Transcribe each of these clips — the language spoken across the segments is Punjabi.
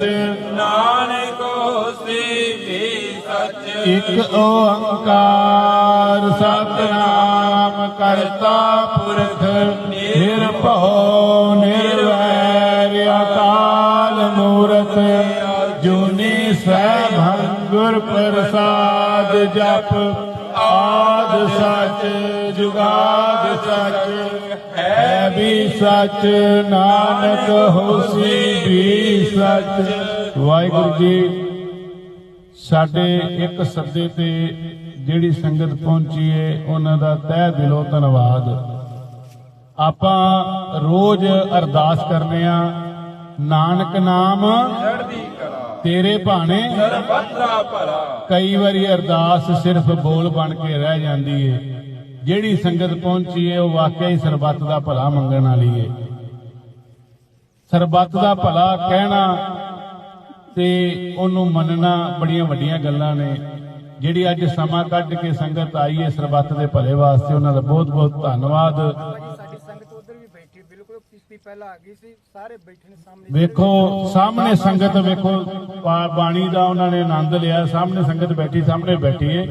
ਨਾਨਕ ਹੋਸੀ ਵੀ ਸਚ ਇਕ ਓੰਕਾਰ ਸਤਨਾਮ ਕਰਤਾ ਪੁਰਖ ਨਿਰਭਉ ਨਿਰਵੈਰ ਅਕਾਲ ਮੂਰਤ ਜੁਨੀ ਸੈਭੰ ਗੁਰ ਪ੍ਰਸਾਦ ਜਪ ਆਦ ਸਚ, ਜੁਗਾਦ ਸਚ, ਹੈ ਵੀ ਸਚ, ਨਾਨਕ ਹੋਸੀ ਵੀ ਸਚ। ਵਾਹਿਗੁਰੂ ਜੀ, ਸਾਡੇ ਇੱਕ ਸੱਦੇ ਤੇ ਜਿਹੜੀ ਸੰਗਤ ਪਹੁੰਚੀ ਏ, ਉਹਨਾਂ ਦਾ ਤਹਿ ਦਿਲੋਂ ਧੰਨਵਾਦ। ਆਪਾਂ ਰੋਜ਼ ਅਰਦਾਸ ਕਰਨੇ ਆ, ਨਾਨਕ ਨਾਮ ਤੇਰੇ ਭਾਣੇ ਸਰਬੱਤਰਾ ਭਲਾ ਕਈ ਵਾਰੀ ਅਰਦਾਸ ਸਿਰਫ ਬੋਲ ਬਣ ਕੇ ਰਹਿ ਜਾਂਦੀ ਏ। ਜਿਹੜੀ ਸੰਗਤ ਪਹੁੰਚੀ ਏ, ਉਹ ਵਾਕਿਆ ਹੀ ਸਰਬੱਤ ਦਾ ਭਲਾ ਮੰਗਣ ਵਾਲੀ ਏ। ਸਰਬੱਤ ਦਾ ਭਲਾ ਕਹਿਣਾ ਤੇ ਉਹਨੂੰ ਮੰਨਣਾ ਬੜੀਆਂ ਵੱਡੀਆਂ ਗੱਲਾਂ ਨੇ। ਜਿਹੜੀ ਅੱਜ ਸਮਾਂ ਕੱਢ ਕੇ ਸੰਗਤ ਆਈ ਹੈ ਸਰਬੱਤ ਦੇ ਭਲੇ ਵਾਸਤੇ, ਉਹਨਾਂ ਦਾ ਬਹੁਤ ਬਹੁਤ ਧੰਨਵਾਦ ਭਾਜੀ ਸਾਡੀ ਸੰਗਤ ਉਧਰ ਵੀ ਬੈਠੀ ਬਿਲਕੁਲ ਕਿਸ਼ਤੀ ਪਹਿਲਾਂ ਆ ਗਈ ਸੀ ਸਾਰੇ ਬੈਠੇ ਨੇ ਸਾਹਮਣੇ। ਵੇਖੋ ਸਾਹਮਣੇ ਸੰਗਤ ਵੇਖੋ ਬਾਣੀ ਦਾ ਉਹਨਾਂ ਨੇ ਆਨੰਦ ਲਿਆ ਸਾਹਮਣੇ ਸੰਗਤ ਬੈਠੀ ਸਾਹਮਣੇ ਬੈਠੀ ਏ।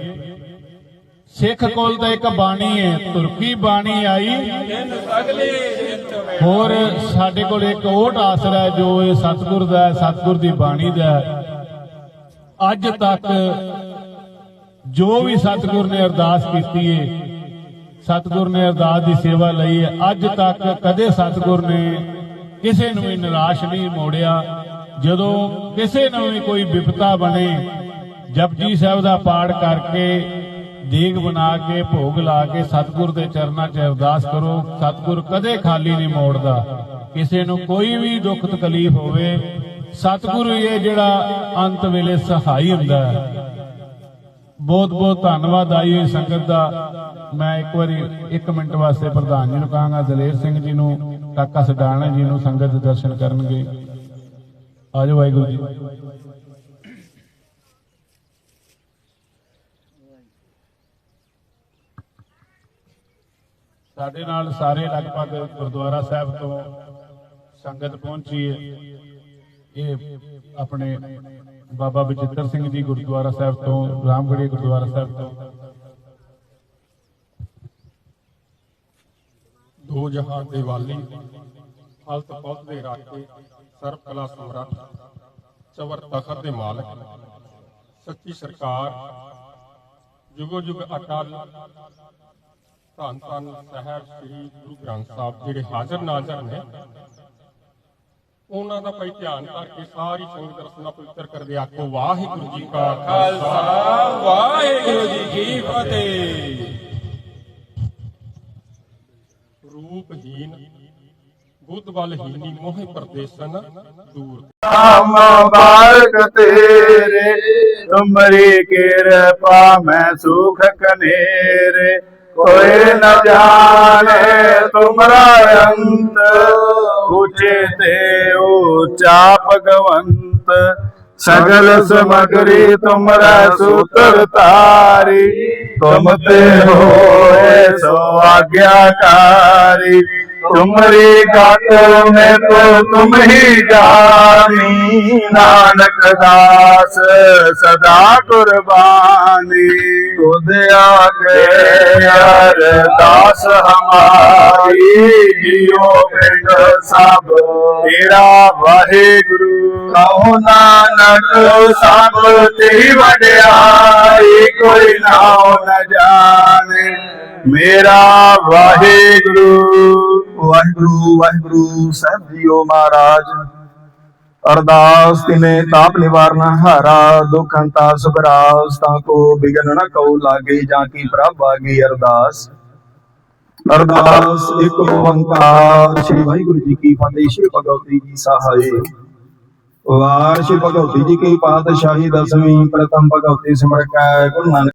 ਸਿੱਖ ਕੋਲ ਤਾਂ ਇੱਕ ਬਾਣੀ ਹੈ ਤੁਰਕੀ ਬਾਣੀ ਆਈ। ਹੋਰ ਸਾਡੇ ਕੋਲ ਇੱਕ ਓਟ ਆਸਰਾ ਹੈ ਜੋ ਇਹ ਸਤਿਗੁਰ ਦਾ ਹੈ, ਸਤਿਗੁਰ ਦੀ ਬਾਣੀ ਦਾ ਅੱਜ ਤੱਕ ਜੋ ਵੀ ਸਤਿਗੁਰ ਨੇ ਅਰਦਾਸ ਕੀਤੀ ਏ ਸਤਿਗੁਰ ਨੇ ਅਰਦਾਸ ਦੀ ਸੇਵਾ ਲਈ ਹੈ। ਅੱਜ ਤੱਕ ਕਦੇ ਸਤਿਗੁਰ ਨੇ ਕਿਸੇ ਨੂੰ ਵੀ ਨਿਰਾਸ਼ ਨਹੀਂ ਮੋੜਿਆ। ਜਦੋਂ ਕਿਸੇ ਨੂੰ ਵੀ ਕੋਈ ਵਿਪਤਾ ਬਣੇ, ਜਪਜੀ ਸਾਹਿਬ ਦਾ ਪਾਠ ਕਰਕੇ ਦੇਗ ਬਣਾ ਕੇ, ਭੋਗ ਲਾ ਕੇ ਸਤਿਗੁਰ ਦੇ ਚਰਨਾਂ 'ਚ ਅਰਦਾਸ ਕਰੋ, ਸਤਿਗੁਰ ਕਦੇ ਖਾਲੀ ਨਹੀਂ ਮੋੜਦਾ। ਕਿਸੇ ਨੂੰ ਕੋਈ ਵੀ ਦੁੱਖ ਤਕਲੀਫ ਹੋਵੇ, ਸਤਿਗੁਰ ਹੀ ਹੈ ਜਿਹੜਾ ਅੰਤ ਵੇਲੇ ਸਹਾਈ ਹੁੰਦਾ ਹੈ। ਬਹੁਤ ਬਹੁਤ ਧੰਨਵਾਦ ਆਈ ਹੋਈ ਸੰਗਤ ਦਾ। ਮੈਂ ਇੱਕ ਵਾਰੀ 1 ਮਿੰਟ ਵਾਸਤੇ ਪ੍ਰਧਾਨ ਜੀ ਨੂੰ ਕਹਾਂਗਾ ਦਲੇਰ ਸਿੰਘ ਜੀ ਨੂੰ, ਕਾਕਾ ਸਡਾਣਾ ਜੀ ਨੂੰ ਸੰਗਤ ਦੇ ਦਰਸ਼ਨ ਕਰਨਗੇ। ਆਜੋ ਵਾਹਿਗੁਰੂ ਜੀ। ਸਾਡੇ ਨਾਲ ਸਾਰੇ ਲਗਭਗ ਗੁਰਦੁਆਰਾ ਸਾਹਿਬ ਤੋਂ ਸੰਗਤ ਪਹੁੰਚੀ ਹੈ। ਇਹ ਆਪਣੇ ਬਾਬਾ ਬਚਿੱਤਰ ਸਿੰਘ ਜੀ ਗੁਰਦੁਆਰਾ ਸਾਹਿਬ ਤੋਂ ਰਾਮਗੜ੍ਹੀ ਗੁਰਦੁਆਰਾ ਸਾਹਿਬ ਤੋਂ। ਦੋ ਜਹਾਨ ਦੇ ਵਾਲੀ, ਹਲਤ ਪਲਤ ਦੇ ਰਾਖੇ ਸਰਬ ਕਲਾ ਸਮਰੱਥ, ਚਵਰ ਤਖਤ ਦੇ ਮਾਲਕ, ਸੱਚੀ ਸਰਕਾਰ, ਜੁਗੋ ਜੁਗ ਅਟਲ, ਧੰਨ ਧੰਨ ਸਾਹਿਬ ਸ੍ਰੀ ਗੁਰੂ ਗ੍ਰੰਥ ਸਾਹਿਬ ਜਿਹੜੇ ਹਾਜ਼ਰ ਨਾਜ਼ਰ ਨੇ, ਉਹਨਾਂ ਦਾ ਭਾਈ ਧਿਆਨ ਕਰਕੇ ਸਾਰੀ ਸੰਗਤ ਰਸਨਾ ਪਵਿੱਤਰ ਕਰਦੇ ਆਖੋ ਵਾਹਿਗੁਰੂ ਜੀ ਕਾ ਖਾਲਸਾ, ਵਾਹਿਗੁਰੂ ਜੀ ਕੀ ਫਤਿਹ। ਰੂਪਹੀਨ ਬੁੱਧ ਬਲਹੀਨੀ ਮੋਹਿ ਪਰਦੇਸਨ, ਦੂਰ। ਨਾਮ ਬਾਰਕ ਤੇਰੇ, ਤੁਮਰੀ ਕਿਰਪਾ ਮੈਂ ਸੁਖ ਕਨੇਰੇ। ਕੋਈ ਨ ਜਾਣੇ ਤੁਮਰਾ ਅੰਤ, ਉਚੇ ਤੇ ਊਚਾ ਭਗਵੰਤ। ਸਗਲ ਸਮਗਰੀ ਤੁਮਰਾ ਸੂਤਰ ਤਾਰੀ ਤੁਮ ਤੇ ਹੋਏ ਸੋ ਆਗਿਆਕਾਰੀ। ਤੁਮਰੀ ਗਤ ਮੈਂ ਤੋ ਤੁਮ ਹੀ ਜਾਣੀ, ਨਾਨਕ ਦਾਸ ਸਦਾ ਕੁਰਬਾਨੀ। ਤੁਧ ਆਗੇ ਅਰਦਾਸ ਹਮਾਰੀ ਜਿਉ ਪਿੰਡ ਸਭ। ਤੇਰਾ ਵਾਹਿਗੁਰੂ ਕਹੋ ਨਾਨਕ, ਸਭ ਤੇਰੀ ਵਡਿਆਈ, ਕੋਈ ਨਾਉ ਨ ਜਾਣੇ। ਮੇਰਾ ਵਾਹਿਗੁਰੂ। ਵਾਹਿਗੁਰੂ ਵਾਹਿਗੁਰੂ ਸਾਹਿਬ ਜੀਓ ਮਹਾਰਾਜ। ਅਰਦਾਸ ਤਿਨੇ ਤਾਪ ਨਿਵਾਰਨ, ਹਾਰਾ ਦੁਖ ਹੰਤਾ ਸੁਖਰਾਸ ਤਾ ਕੋ ਬਿਗਨ ਨ ਕਉ ਲਾਗੇ, ਜਾਂ ਕੀ ਪ੍ਰਭ ਆਗੀ ਅਰਦਾਸ। ਅਰਦਾਸ ਇੱਕ ਓੰਕਾਰ, ਸ੍ਰੀ ਵਾਹਿਗੁਰੂ ਜੀ ਕੀ ਫਤਿਹ, ਸ੍ਰੀ ਭਗਵਤੀ ਜੀ ਸਹਾਈ ਵਾਰ ਸ੍ਰੀ ਭਗਵਤੀ ਜੀ ਕੀ ਪਾਤਸ਼ਾਹੀ ਦਸਵੀਂ, ਪ੍ਰਥਮ ਭਗਵਤੀ ਸਿਮਰ ਕੈ, ਗੁਰੂ ਨਾਨਕ